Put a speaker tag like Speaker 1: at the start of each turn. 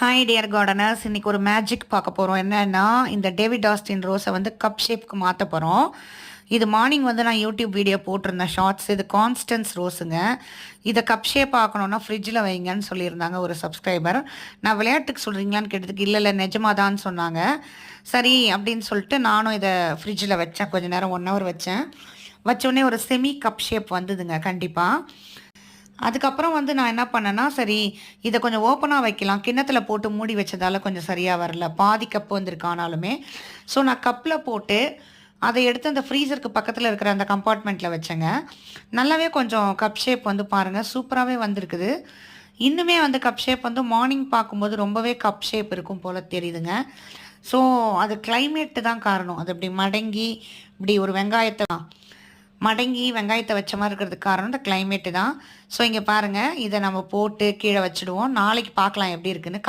Speaker 1: Hi dear gardeners இன்னைக்கு ஒரு magic பார்க்க போகிறோம் என்னன்னா இந்த டேவிட் ஆஸ்டின் ரோஸை வந்து கப் ஷேப்க்கு மாற்ற போகிறோம் இது மார்னிங் வந்து நான் யூடியூப் வீடியோ போட்டிருந்தேன். ஷார்ட்ஸ் இது கான்ஸ்டன்ஸ் ரோஸுங்க இதை கப் ஷேப் ஆக்கணும்னா ஃப்ரிட்ஜில் வைங்கன்னு சொல்லியிருந்தாங்க ஒரு சப்ஸ்கிரைபர் நான் விளையாட்டுக்கு சொல்கிறீங்களான்னு கேட்டதுக்கு இல்லை இல்லை நிஜமாதான்னு சொன்னாங்க. சரி அப்படின்னு சொல்லிட்டு நானும் இதை ஃப்ரிட்ஜில் வச்சேன். கொஞ்ச நேரம் ஒன் ஹவர் வச்சேன். வச்சோடனே ஒரு செமி கப் ஷேப் வந்ததுங்க கண்டிப்பாக அதுக்கப்புறம் வந்து நான் என்ன பண்ணேன்னா சரி இதை கொஞ்சம் ஓப்பனாக வைக்கலாம். கிண்ணத்தில் போட்டு மூடி வச்சதால கொஞ்சம் சரியாக வரல. பாதி கப்பு வந்திருக்கு ஆனாலுமே. ஸோ நான் கப்பில் போட்டு அதை எடுத்து அந்த ஃப்ரீசருக்கு பக்கத்தில் இருக்கிற அந்த கம்பார்ட்மெண்ட்டில் வச்சேங்க. நல்லாவே கொஞ்சம் கப் ஷேப் வந்து பாருங்கள் சூப்பராகவே வந்திருக்குது. இன்னுமே வந்து கப் ஷேப் வந்து மார்னிங் பார்க்கும்போது ரொம்பவே கப் ஷேப் இருக்கும் போல் தெரியுதுங்க. ஸோ அது கிளைமேட்டு தான் காரணம். அது இப்படி மடங்கி இப்படி ஒரு வெங்காயத்தை மடங்கி வெங்காயத்தை வச்ச மாதிரி இருக்கிறதுக்கு காரணம் இந்த கிளைமேட்டு தான். ஸோ இங்கே பாருங்கள் இதை நம்ம போட்டு கீழே வச்சுடுவோம். நாளைக்கு பார்க்கலாம் எப்படி இருக்குன்னு. கப்